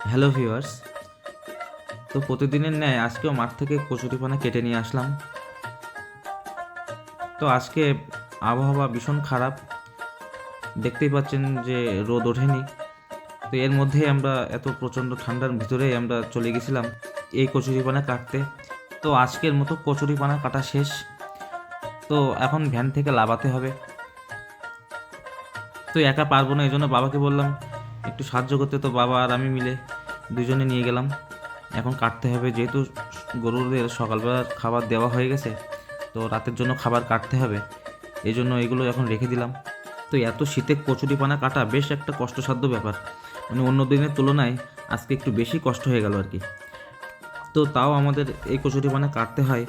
Hello viewers. তো প্রতিদিনের ন্যায় আজকেও মাঠ থেকে কচুরিপানা কেটে নিয়ে আসলাম। তো আজকে আবহাওয়া ভীষণ খারাপ। দেখতেই পাচ্ছেন যে রোদ ওঠেনি। তো এর মধ্যে আমরা এত প্রচণ্ড ঠান্ডার ভিতরেই আমরা চলে গেছিলাম এই কচুরিপানা কাটতে। তো আজকের মতো কচুরিপানা কাটা শেষ। তো এখন ভ্যান থেকে লাভাতে হবে। তো একা পারব না, এই জন্য বাবাকে বললাম একটু সাহায্য করতে তো বাবা আর আমি মিলে দুজনে নিয়ে গেলাম। এখন কাটতে হবে, যেহেতু গরুদের সকালবেলা খাবার দেওয়া হয়ে গেছে, তো রাতের জন্য খাবার কাটতে হবে। এই জন্য এগুলো এখন রেখে দিলাম। তো এত শীতে কচুরিপানা কাটা বেশ একটা কষ্টসাধ্য ব্যাপার। মানে অন্য দিনের তুলনায় আজকে একটু বেশি কষ্ট হয়ে গেল আর কি। তো তাও আমাদের এই কচুরিপানা কাটতে হয়,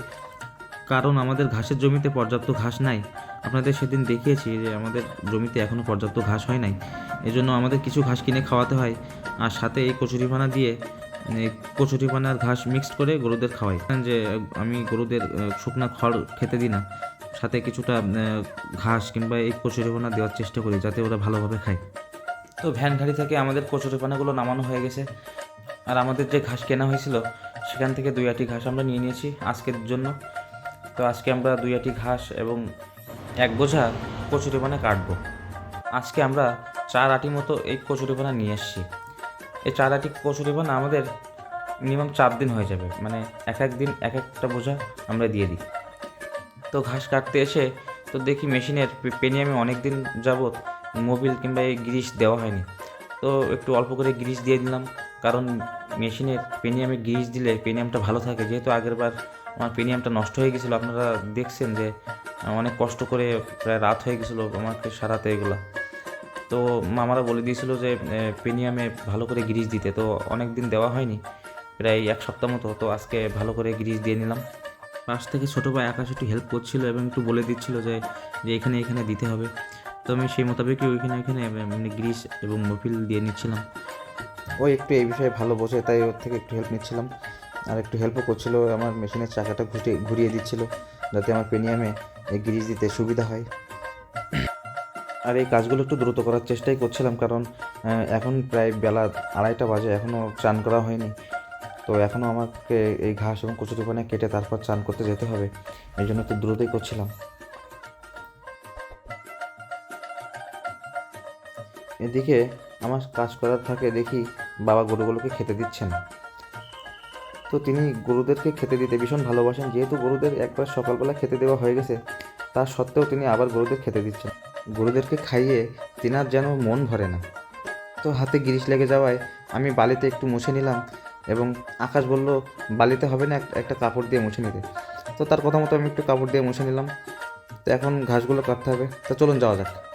কারণ আমাদের ঘাসের জমিতে পর্যাপ্ত ঘাস নাই। আপনাদের সেদিন দেখিয়েছি যে আমাদের জমিতে এখনও পর্যাপ্ত ঘাস হয় নাই। এজন্য আমাদের কিছু ঘাস কিনে খাওয়াতে হয়। আর সাথে এই কচুরিপানা দিয়ে কচুরিপানার ঘাস মিক্সড করে গরুদের খাওয়াই। যে, আমি গরুদের শুকনা খড় খেতে দিই না। সাথে কিছুটা ঘাস কিংবা এই কচুরিপানা দেওয়ার চেষ্টা করি যাতে ওরা ভালোভাবে খায়। তো ভ্যান গাড়ি থেকে আমাদের কচুরিপানাগুলো নামানো হয়ে গেছে। আর আমাদের যে ঘাস কেনা হয়েছিল, সেখান থেকে দুই আটি ঘাস আমরা নিয়ে নিয়েছি আজকের জন্য। তো আজকে আমরা দুই আটি ঘাস এবং এক বোঝা কচুরিপানা কাটবো। আজকে আমরা চার আটি মতো এই কচুরিপানা নিয়ে এসেছি এই চার আটি কচুরিপানা আমাদের মিনিমাম চার দিন হয়ে যাবে। মানে এক এক দিন, এক একটা বোঝা আমরা দিয়ে দিই। তো ঘাস কাটতে এসে তো দেখি মেশিনের পেনিয়ামে অনেক দিন যাবৎ মোবিল কিংবা এই গ্রিস দেওয়া হয়নি। তো একটু অল্প করে গ্রিস দিয়ে দিলাম। কারণ মেশিনের পেনিয়ামে গ্রিস দিলে পেনিয়ামটা ভালো থাকে। যেহেতু আগেরবার আমার পেনিয়ামটা নষ্ট হয়ে গেছিল। আপনারা দেখছেন যে অনেক কষ্ট করে প্রায় রাত হয়ে গেছিল আমাকে সারাতে এগুলো। তো মামারা বলে দিয়েছিল যে পেনিয়ামে ভালো করে গ্রিজ দিতে। তো অনেক দিন দেওয়া হয়নি, প্রায় এক সপ্তাহ মতো। তো আজকে ভালো করে গ্রিজ দিয়ে নিলাম। পাশ থেকে ছোটো ভাই আকাশ একটু হেল্প করছিল এবং একটু বলে দিচ্ছিল যে যে এখানে এখানে দিতে হবে। তো আমি সেই মোতাবেকই ওইখানে ওইখানে মানে গ্রিস এবং মফিল দিয়ে নিচ্ছিলাম। ওই একটু এই বিষয়ে ভালো বোঝে, তাই ওর থেকে একটু হেল্প নিচ্ছিলাম। আর একটু হেল্পও করছিল, আমার মেশিনের চাকাটা ঘুরিয়ে দিচ্ছিল, যাতে আমার পেনিয়ামে গ্রিজ দিতে সুবিধা হয়। আর এই কাজগুলো একটু দ্রুত করার চেষ্টাই করছিলাম, কারণ এখন প্রায় বেলা আড়াইটা বাজে এখনও চান করা হয়নি। তো এখনও আমাকে এই ঘাস এবং কচুরিপানা কেটে তারপর চান করতে যেতে হবে, এই জন্য একটু দ্রুতই করছিলাম। এদিকে আমার কাজ করার থাকে দেখি বাবা গরুগুলোকে খেতে দিচ্ছেন। তো তিনি গরুদেরকে খেতে দিতে ভীষণ ভালোবাসেন, যেহেতু গরুদের একবার সকালবেলা খেতে দেওয়া হয়ে গেছে, তা সত্ত্বেও তিনি আবার গরুদের খেতে দিচ্ছেন। গরুদেরকে খাইয়ে তেনার যেন মন ভরে না। তো হাতে গিরিশ লেগে যাওয়ায় আমি বালিতে একটু মুছে নিলাম এবং আকাশ বলল, বালিতে হবে না একটা কাপড় দিয়ে মুছে নিতে। তো তার কথা মতো আমি একটু কাপড় দিয়ে মুছে নিলাম। তো এখন ঘাসগুলো কাটতে হবে। তো চলুন যাওয়া যাক।